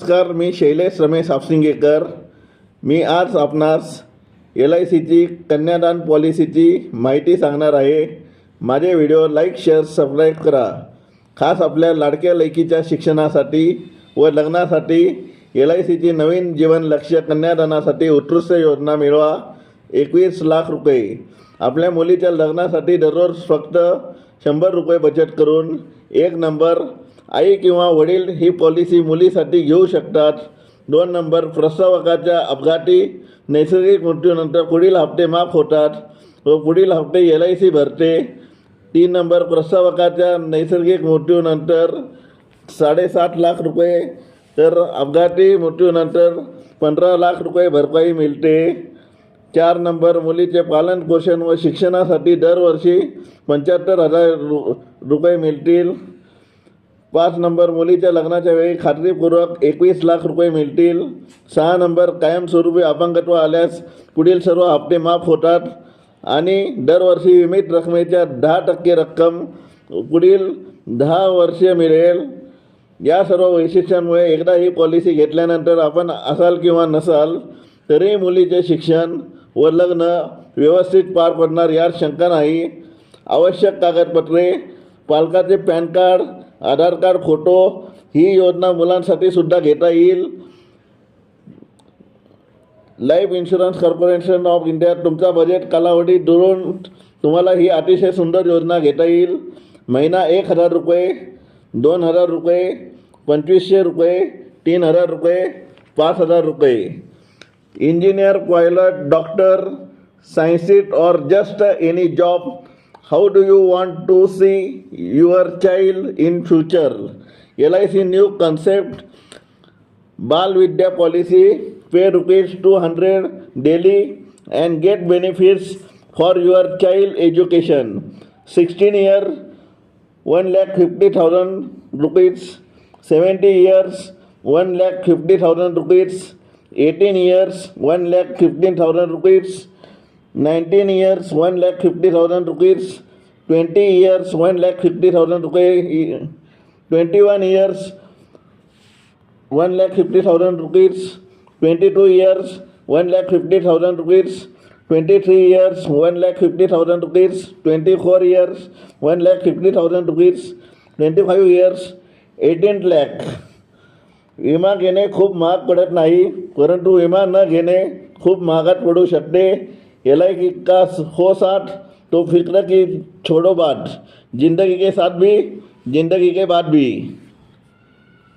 नमस्कार मी शैलेश रमेश हापसिंगेकर मी आज आपणास एल आय सीची कन्यादान पॉलिसीची माहिती सांगणार आहे. माझे व्हिडिओ लाईक शेअर सबस्क्राईब करा. खास आपल्या लाडक्या लेकीच्या शिक्षणासाठी व लग्नासाठी एल आय सीची नवीन जीवन लक्ष्य कन्यादानासाठी उत्कृष्ट योजना मिळवा. एकवीस लाख रुपये. आपल्या मुलीच्या लग्नासाठी दररोज फक्त शंभर रुपये बचत करून एक नंबर आई किंवा वडील ही पॉलिसी मुलीसाठी घेऊ शकतात. दोन नंबर प्रस्तावकाच्या अपघाती नैसर्गिक मृत्यूनंतर पुढील हप्ते माफ होतात व पुढील हप्ते एल आय सी भरते. तीन नंबर प्रस्तावकाच्या नैसर्गिक मृत्यूनंतर साडेसात लाख रुपये तर अपघाती मृत्यूनंतर पंधरा लाख रुपये भरपाई मिळते. चार नंबर मुलीचे पालन पोषण व शिक्षणासाठी दरवर्षी पंच्याहत्तर हजार रु रुपये मिळतील. पाच नंबर मुलीच्या लग्नाच्या वेळी खात्रीपूर्वक एकवीस लाख रुपये मिळतील. सहा नंबर कायमस्वरूपी अपंगत्व आल्यास पुढील सर्व हप्ते माफ होतात. आणि दरवर्षी विमित रकमेच्या दहा टक्के रक्कम पुढील दहा वर्षे मिळेल. या सर्व वैशिष्ट्यांमुळे एकदा ही पॉलिसी घेतल्यानंतर आपण असाल किंवा नसाल तरी मुलीचे शिक्षण व लग्न व्यवस्थित पार पडणार यात शंका नाही. आवश्यक कागदपत्रे पालकाचे PAN card Aadhaar card photo ही योजना मुलांसाठी सुद्धा घेता येईल. Life insurance corporation of India तुमचा बजेट कालावधी दुरून तुम्हाला ही अतिशय सुंदर योजना घेता येईल. महिना एक हजार रुपये दोन हजार रुपये पंचवीसशे रुपये तीन हजार रुपये पाच हजार रुपये. इंजिनियर पायलट डॉक्टर सायन्सिस्ट और just any job how do you want to see your child in future? LIC new concept, Bal Vidya policy, pay rupees 200 daily and get benefits for your child education. 16 year, 1 lakh 50,000 rupees. 70 years, 1 lakh 50,000 rupees. 18 years, 1 lakh 15,000 rupees. 19 years, 1 lakh 50,000 rupees. Twenty years one lakh fifty thousand रुपये twenty one years one lakh fifty thousand rupees twenty two years one lakh fifty thousand rupees twenty three years one lakh fifty thousand rupees twenty four years one lakh fifty thousand rupees twenty five years eighteen lakh. विमा घेणे खूप महाग पडत नाही परंतु विमा न घेणे खूप महागात पडू शकते. एल आय किस हो साठ तो फिक्र की छोड़ो बात जिंदगी के साथ भी जिंदगी के बाद भी।